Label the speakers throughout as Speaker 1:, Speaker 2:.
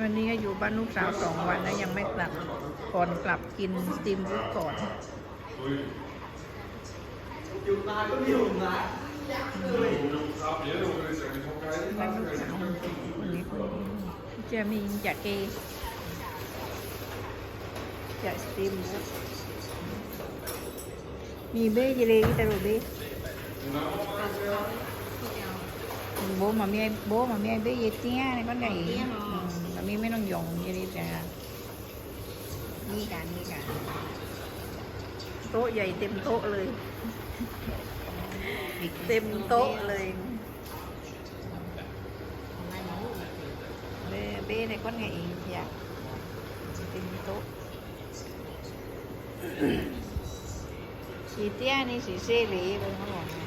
Speaker 1: วันนี้ก็อยู่บ้านลูกสาวสองวันแล้วยังไม่กลับก่อนกลับกินสตีมฟู้ดก่อน
Speaker 2: อยู่มาก็อยู่มา
Speaker 1: บ้านลูกสาวคนนี้คนนี้จะมีจากเกจากสตีมฟู้ดมีเบ้เยเลกิตาโรเบ้ bố mà mi bố mà mi biết gì tía này con này ừ, mà mi mới đang dùng như đi kìa
Speaker 3: มีกันมีกัน
Speaker 1: โต๊ะใหญ่เต็มโต๊ะเลย เต็มโต๊ะเลย
Speaker 3: ไม่รู้
Speaker 1: เบ้เบ้ này con này dạ เต็มโต๊ะ chị tía này chị xê lì bên nó lòng này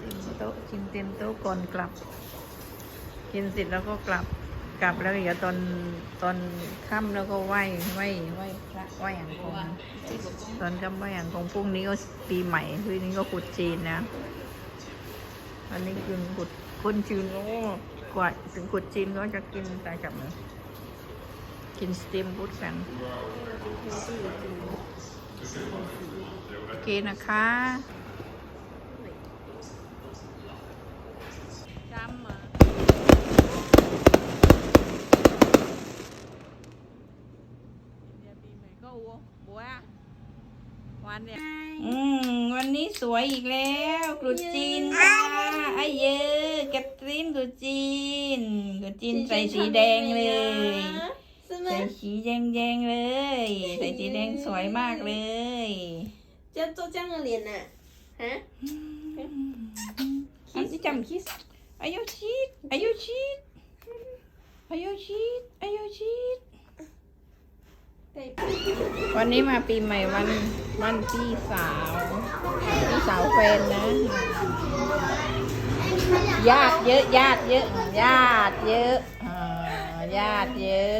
Speaker 1: เต็มโต๊ะกินเต็มโต๊ะก่อนกลับ กินเสร็จแล้วก็กลับกลับแล้วเดี๋ยวตอนตอนค่ำแล้วก็ไหว้ไหว้ไหว้พระไหว้อย่างคงตอนค่ำไหว้อย่างคงพรุ่งนี้ก็ปีใหม่พรุ่งนี้ก็ขุดจีนนะอันนี้คือขุดคนจีนโอ้กว่าถึงขุดจีนก็จะกินตาจับเลยกินสเต็มฟูดกันโอเคนะคะจำมา วับัววันเนี่ยวันนี้สวยอีกแล้วกรุจีนค่ะไอเยอะแกปซีนกรุจีนกรุจีนใส่สีแดงเลยใส่สีแดงแดงเลย ใส่สีแดงสวยมากเลย
Speaker 3: เจ้าตัวจ้าง
Speaker 1: เรียนน่ะฮะคิดนี้จำคิดอายุชีดอายุชีดอายุชีดอายุชีด วันนี้มาปีใหม่วันวันพี่สาว พี่สาวแฟนนะ ญาติเยอะญาติเยอะญาติเยอะญาติเยอะ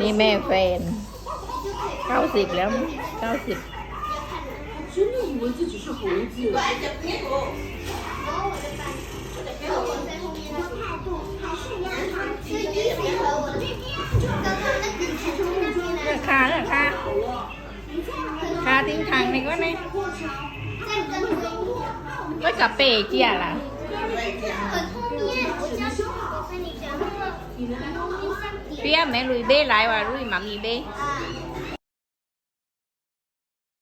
Speaker 1: นี่แม่แฟนเก้าสิบแล้วเก้าสิบ
Speaker 4: ทิ้งทา
Speaker 1: งในก็ในก็เปเจียละเปียแม่ลุยเบ้ไรวะาลุยมามีเบ้